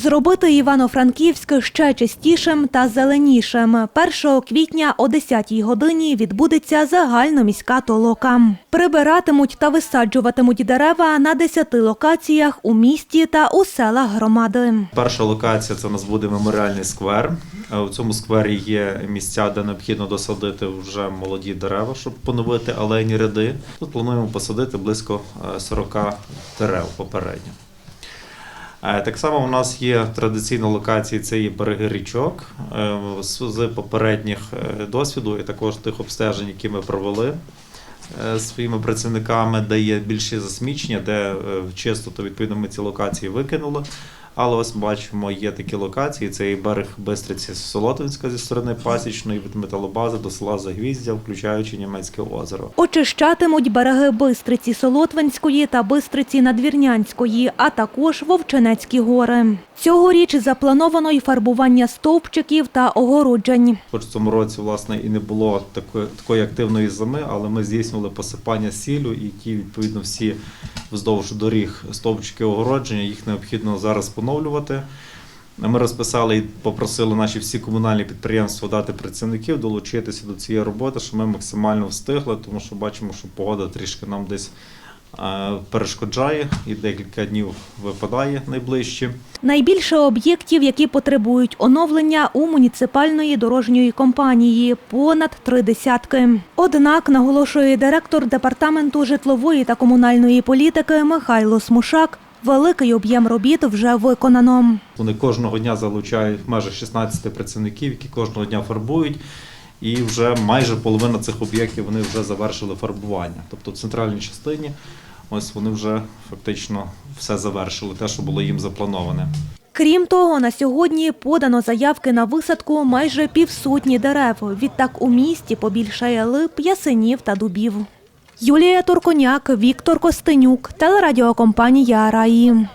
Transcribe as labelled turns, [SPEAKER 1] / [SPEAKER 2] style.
[SPEAKER 1] Зробити Івано-Франківськ ще чистішим та зеленішим. 1 квітня о 10 годині відбудеться загальноміська толока. Прибиратимуть та висаджуватимуть дерева на 10 локаціях у місті та у селах громади.
[SPEAKER 2] Перша локація це у нас буде меморіальний сквер. Е, У цьому сквері є місця, де необхідно досадити вже молоді дерева, щоб поновити алейні ряди. Тут плануємо посадити близько е, 40 дерев попередньо. Е, Так само у нас є традиційна локація, це є береги річок. Е, З попередніх е, досвіду і також тих обстежень, які ми провели своїми працівниками, де є більше засмічення, де чисто, то відповідно ми ці локації викинули. Але ось бачимо, є такі локації. Це і берег Бистриці Солотинська зі сторони Пасічної від металобази до села Загвіздя, включаючи Німецьке озеро.
[SPEAKER 1] Очищатимуть береги Бистриці Солотвинської та Бистриці Надвірнянської, а також Вовчинецькі гори. Цьогоріч заплановано й фарбування стовпчиків та огороджень.
[SPEAKER 2] Хоч в цьому році, власне, і не було такої, такої активної зими, але ми здійснювали посипання сіллю, і ті, відповідно, всі вздовж доріг стовпчики огородження, їх необхідно зараз поновлювати. Ми розписали і попросили наші всі комунальні підприємства дати працівників долучитися до цієї роботи, щоб ми максимально встигли, тому що бачимо, що погода трішки нам десь перешкоджає і декілька днів випадає найближчі.
[SPEAKER 1] Найбільше об'єктів, які потребують оновлення у муніципальної дорожньої компанії понад три десятки. Однак, наголошує директор департаменту житлової та комунальної політики Михайло Смушак, великий об'єм робіт вже виконано.
[SPEAKER 2] Вони кожного дня залучають майже 16 працівників, які кожного дня фарбують. І вже майже половина цих об'єктів вони вже завершили фарбування. Тобто в центральній частині ось вони вже фактично все завершили, те, що було їм заплановане.
[SPEAKER 1] Крім того, на сьогодні подано заявки на висадку майже півсотні дерев. Відтак у місті побільшає лип, ясенів та дубів. Юлія Турконяк, Віктор Костенюк, телерадіокомпанія Раї.